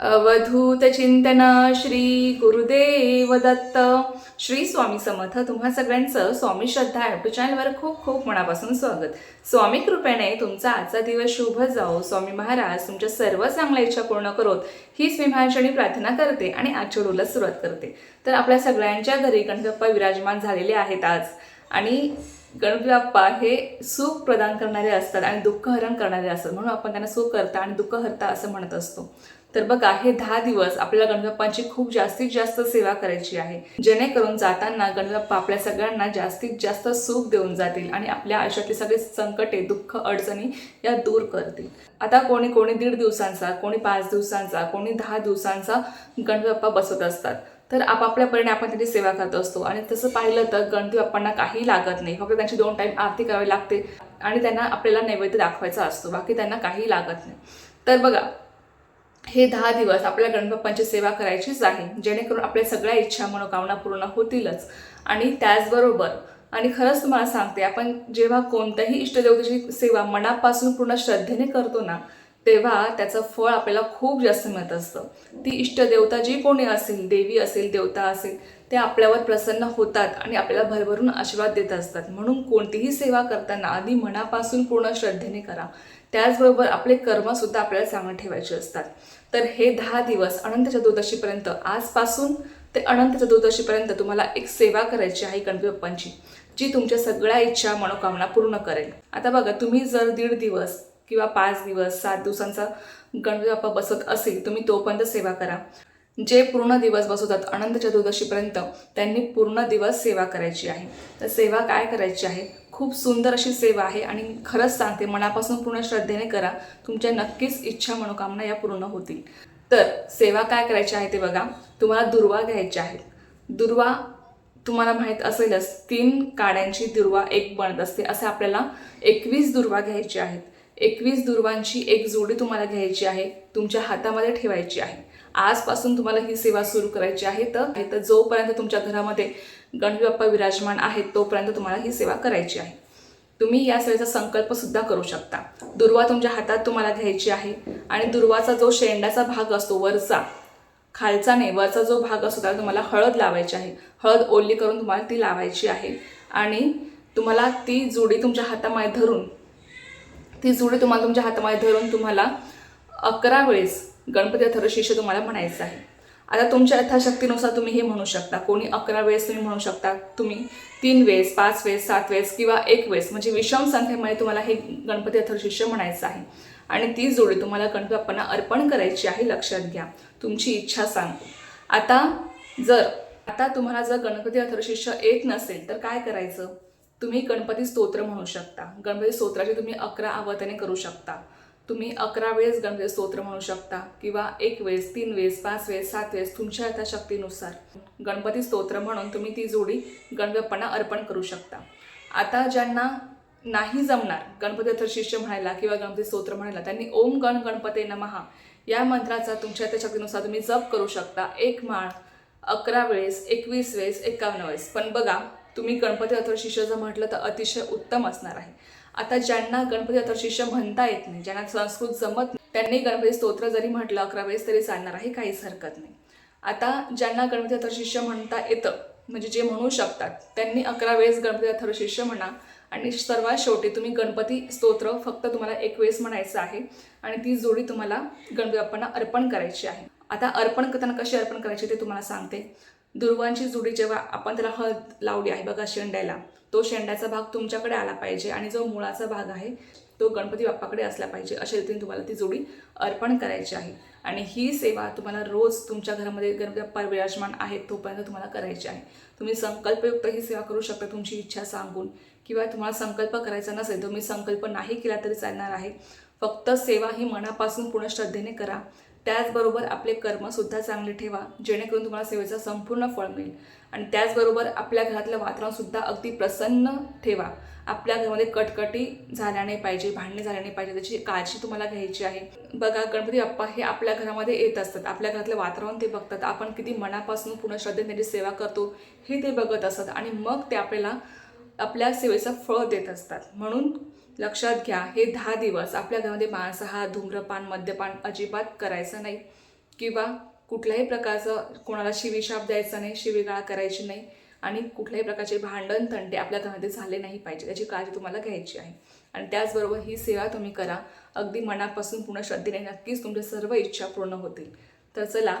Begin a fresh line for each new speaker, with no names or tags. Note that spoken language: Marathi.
अवधूत चिंतन श्री गुरुदेव दत्त श्री स्वामी समर्थ. तुम्हा सगळ्यांचं स्वामी श्रद्धा युट्यूब चॅनलवर खूप खूप मनापासून स्वागत. स्वामी कृपेने तुमचा आजचा दिवस शुभ जाओ. स्वामी महाराज तुमच्या सर्व चांगल्या इच्छा पूर्ण करोत. हीच मी महाराजांनी प्रार्थना करते आणि आजच्या डोला सुरुवात करते. तर आपल्या सगळ्यांच्या घरी गणपती विराजमान झालेले आहेत आज. आणि गणपती बाप्पा हे सुख प्रदान करणारे असतात आणि दुःख हरण करणारे असतात. म्हणून आपण त्यांना सुख करता आणि दुःख हरता असं म्हणत असतो. तर बघा हे दहा दिवस आपल्याला गणपती खूप जास्तीत जास्त सेवा करायची आहे. जेणेकरून जाताना गणपप्पा आपल्या सगळ्यांना जास्तीत जास्त सुख देऊन जातील आणि आपल्या आयुष्यातले सगळे संकटे दुःख अडचणी या दूर करतील. आता कोणी कोणी दीड दिवसांचा कोणी पाच दिवसांचा कोणी दहा दिवसांचा गणपप्पा बसत बसवत असतात. तर आपापल्या परीने आपण त्यांची सेवा करत असतो आणि तसं पाहिलं तर गणपती बाप्पांना काही लागत नाही. फक्त त्यांची दोन टाईम आरती करावी लागते आणि त्यांना आपल्याला नैवेद्य दाखवायचा असतो. बाकी त्यांना काही लागत नाही. तर बघा हे दहा दिवस आपल्या गणपप्पांची सेवा करायचीच आहे. जेणेकरून आपल्या सगळ्या इच्छा मनोकामना पूर्ण होतीलच. आणि त्याचबरोबर आणि खरंच तुम्हाला सांगते आपण जेव्हा कोणत्याही इष्टदेवतेची सेवा मनापासून पूर्ण श्रद्धेने करतो ना तेव्हा त्याचं फळ आपल्याला खूप जास्त मिळत असतं. ती इष्टदेवता जी कोणी असेल देवी असेल देवता असेल ते आपल्यावर प्रसन्न होतात आणि आपल्याला भरभरून आशीर्वाद देत असतात. म्हणून कोणतीही सेवा करताना आधी मनापासून पूर्ण श्रद्धेने करा. त्याचबरोबर आपले कर्मसुद्धा आपल्याला चांगले ठेवायचे असतात. तर हे दहा दिवस अनंत चतुर्दशीपर्यंत आजपासून ते अनंत चतुर्दशीपर्यंत तुम्हाला एक सेवा करायची आहे गणपती बाप्पांची जी तुमच्या सगळ्या इच्छा मनोकामना पूर्ण करेल. आता बघा तुम्ही जर दीड दिवस किंवा पाच दिवस सात दिवसांचा गणपती बाप्पा बसत असेल तुम्ही तोपर्यंत सेवा करा. जे पूर्ण दिवस बसवतात अनंत चतुर्दशीपर्यंत त्यांनी पूर्ण दिवस सेवा करायची आहे. तर सेवा काय करायची आहे? खूप सुंदर अशी सेवा आहे आणि खरंच सांगते मनापासून पूर्ण श्रद्धेने करा. तुमच्या नक्कीच इच्छा मनोकामना या पूर्ण होतील. तर सेवा काय करायची आहे ते बघा. तुम्हाला दुर्वा घ्यायची आहे. दुर्वा तुम्हाला माहीत असेलच तीन काड्यांची दुर्वा एक बनत असते. असे आपल्याला एकवीस दुर्वा घ्यायची आहेत. एकवीस दुर्वांची एक जोडी तुम्हाला घ्यायची आहे तुमच्या हातामध्ये ठेवायची आहे. आजपासून तुम्हाला ही सेवा सुरू करायची आहे तर तर जोपर्यंत तुमच्या घरामध्ये गणपती बाप्पा विराजमान आहेत तोपर्यंत तुम्हाला ही सेवा करायची आहे. तुम्ही या सेवेचा संकल्प सुद्धा करू शकता. दुर्वा तुमच्या हातात तुम्हाला घ्यायची आहे आणि दुर्वाचा जो शेंडाचा भाग असतो वरचा खालचा नाही वरचा जो भाग असतो त्याला तुम्हाला हळद लावायची आहे. हळद ओली करून तुम्हाला ती लावायची आहे. आणि तुम्हाला ती जुडी तुमच्या हातामध्ये धरून ती जुडी तुम्हाला तुमच्या हातामध्ये धरून तुम्हाला अकरा वेळेस गणपती अथर्वशीर्ष तुम्हाला म्हणायचं आहे. आता तुमच्या यथाशक्तीनुसार तुम्ही हे म्हणू शकता. कोणी अकरा वेळेस तुम्ही म्हणू शकता. तुम्ही तीन वेळेस पाच वेळेस सात वेळेस किंवा एक वेळेस. म्हणजे विषम संख्येमध्ये तुम्हाला हे गणपती अथर्वशिष्य म्हणायचं आहे. आणि ती जोडी तुम्हाला गणपती बाप्पांना अर्पण करायची आहे. लक्षात घ्या. तुमची इच्छा सांग. आता जर आता तुम्हाला जर गणपती अथर्वशिष्य येत नसेल तर काय करायचं? तुम्ही गणपती स्तोत्र म्हणू शकता. गणपती स्तोत्राची तुम्ही अकरा आवर्तने करू शकता. तुम्ही अकरा वेळेस गणपती स्तोत्र म्हणू शकता किंवा एक वेळेस तीन वेळेस पाच वेळेस सात वेळेस तुमच्या यथाशक्तीनुसार गणपती स्तोत्र म्हणून तुम्ही ती जोडी गणपती अर्पण करू शकता. आता ज्यांना नाही जमणार गणपती शिष्य म्हणायला किंवा गणपती स्तोत्र म्हणायला त्यांनी ओम गण गणपते नमहा या मंत्राचा तुमच्या यथाशक्तीनुसार तुम्ही जप करू शकता. एक माळ अकरा वेळेस एकवीस वेळेस एकावन्न वेळेस. पण बघा तुम्ही गणपती अथर शिष्य जर म्हटलं तर अतिशय उत्तम असणार आहे. आता ज्यांना गणपती अथर शिष्य म्हणता येत नाही ज्यांना संस्कृत जमत नाही त्यांनी गणपती स्तोत्र जरी म्हटलं अकरा वेळेस तरी चालणार आहे काहीच हरकत नाही. आता ज्यांना गणपती अथर शिष्य म्हणता येतं म्हणजे जे म्हणू शकतात त्यांनी अकरा वेळेस गणपती अथर शिष्य म्हणा. आणि सर्वात शेवटी तुम्ही गणपती स्तोत्र फक्त तुम्हाला एक वेळेस म्हणायचं आहे आणि ती जोडी तुम्हाला गणपती बाप्पांना अर्पण करायची आहे. आता अर्पण करताना कशी अर्पण करायची ते तुम्हाला सांगते. दुर्वांची जुडी जेव्हा आपण त्याला हळद लावली आहे बघा शेंड्याला तो शेंड्याचा भाग तुमच्याकडे आला पाहिजे आणि जो मुळाचा भाग आहे तो गणपती बाप्पाकडे असला पाहिजे अशा रीतीने तुम्हाला ती जोडी अर्पण करायची आहे. आणि ही सेवा तुम्हाला रोज तुमच्या घरामध्ये गणपती बाप्पा विराजमान आहेत तोपर्यंत तुम्हाला करायची आहे. तुम्ही संकल्पयुक्त ही सेवा करू शकता तुमची इच्छा सांगून. किंवा तुम्हाला संकल्प करायचा नसेल तुम्ही संकल्प नाही केला तरी चालणार आहे. फक्त सेवा ही मनापासून पूर्ण श्रद्धेने करा. त्याचबरोबर आपले कर्मसुद्धा चांगले ठेवा जेणेकरून तुम्हाला सेवेचं संपूर्ण फळ मिळेल. आणि त्याचबरोबर आपल्या घरातलं वातावरणसुद्धा अगदी प्रसन्न ठेवा. आपल्या घरामध्ये कटकटी झाल्या नाही पाहिजे भांडणे झाल्या नाही पाहिजे त्याची काळजी तुम्हाला घ्यायची आहे. बघा गणपती बाप्पा हे आपल्या घरामध्ये येत असतात. आपल्या घरातलं वातावरण ते बघतात. आपण किती मनापासून पूर्ण श्रद्धेने त्यांची सेवा करतो हे ते बघत असतात. आणि मग ते आपल्याला आपल्या सेवेचं फळ देत असतात. म्हणून लक्षात घ्या हे दहा दिवस आपल्या घरामध्ये मांसाहार धूम्रपान मद्यपान अजिबात करायचं नाही. किंवा कुठल्याही प्रकारचं कोणाला शिवीशाप द्यायचा नाही शिवीगाळा करायची नाही आणि कुठल्याही प्रकारचे भांडण तंटे आपल्या घरामध्ये झाले नाही पाहिजे. त्याची काळजी तुम्हाला घ्यायची आहे. आणि त्याचबरोबर ही सेवा तुम्ही करा. अगदी मनापासून पूर्ण श्रद्धेने नक्कीच तुमच्या सर्व इच्छा पूर्ण होतील. तर चला